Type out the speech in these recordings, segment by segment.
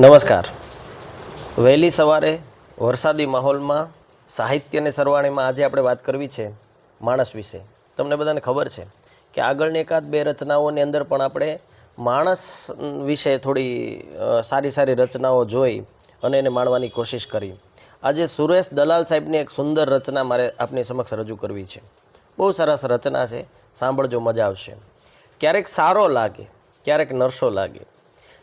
નમસ્કાર. વહેલી સવારે વરસાદી માહોલમાં સાહિત્યને સરવાણીમાં આજે આપણે વાત કરવી છે માણસ વિશે. તમને બધાને ખબર છે કે આગળની એકાદ બે રચનાઓની અંદર પણ આપણે માણસ વિશે થોડી સારી સારી રચનાઓ જોઈ અને એને માણવાની કોશિશ કરી. આજે સુરેશ દલાલ સાહેબની એક સુંદર રચના મારે આપની સમક્ષ રજૂ કરવી છે. બહુ સરસ રચના છે. સાંભળજો, મજા આવશે. ક્યારેક સારો લાગે, ક્યારેક નરસો લાગે.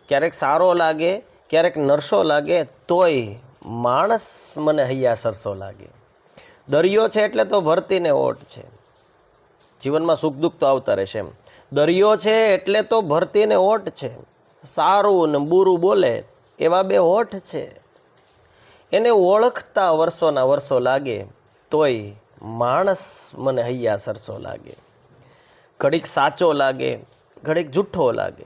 ક્યારેક સારો લાગે ક્યારેક નરસો લાગે તોય માણસ મને હૈયા સરસો લાગે. દરિયો છે એટલે તો ભરતીને ઓટ છે. જીવનમાં સુખ દુઃખ તો આવતા રહેશે એમ. દરિયો છે એટલે તો ભરતીને ઓટ છે. સારું ને બુરું બોલે એવા બે હોઠ છે. એને ઓળખતા વર્ષોના વર્ષો લાગે તોય માણસ મને હૈયા સરસો લાગે. ઘડીક સાચો લાગે, ઘડીક જૂઠ્ઠો લાગે.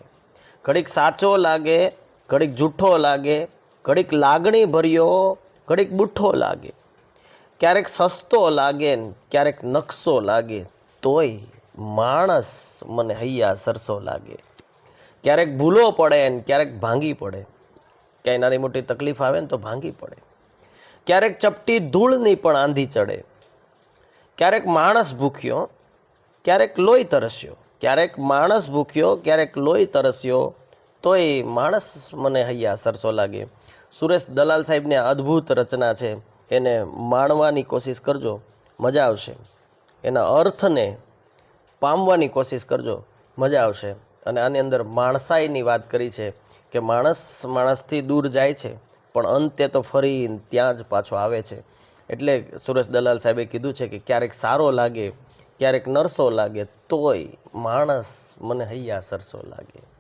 ઘડીક સાચો લાગે ઘડીક જૂઠ્ઠો લાગે, ઘડીક લાગણી ભર્યો ઘડીક બુઠ્ઠો લાગે. ક્યારેક સસ્તો લાગે ને ક્યારેક નકશો લાગે, તોય માણસ મને હૈયા સરસો લાગે. ક્યારેક ભૂલો પડે ને ક્યારેક ભાંગી પડે. ક્યાંય નાની મોટી તકલીફ આવે ને તો ભાંગી પડે. ક્યારેક ચપટી ધૂળની પણ આંધી ચડે. ક્યારેક માણસ ભૂખ્યો, ક્યારેક લોહી તરસ્યો. ક્યારેક માણસ ભૂખ્યો, ક્યારેક લોહી તરસ્યો. તોય માણસ મને હૈયા સરસો લાગે. સુરેશ દલાલ સાહેબની અદ્ભુત રચના છે. એને માણવાની કોશિશ કરજો, મજા આવશે. એના અર્થને પામવાની કોશિશ કરજો, મજા આવશે. અને આની અંદર માણસાઈની વાત કરી છે કે માણસ માણસથી દૂર જાય છે, પણ અંતે તો ફરી ત્યાં જ પાછો આવે છે. એટલે સુરેશ દલાલ સાહેબે કીધું છે કે ક્યારેક સારો લાગે, ક્યારેક નરસો લાગે, તોય માણસ મને હૈયા સરસો લાગે.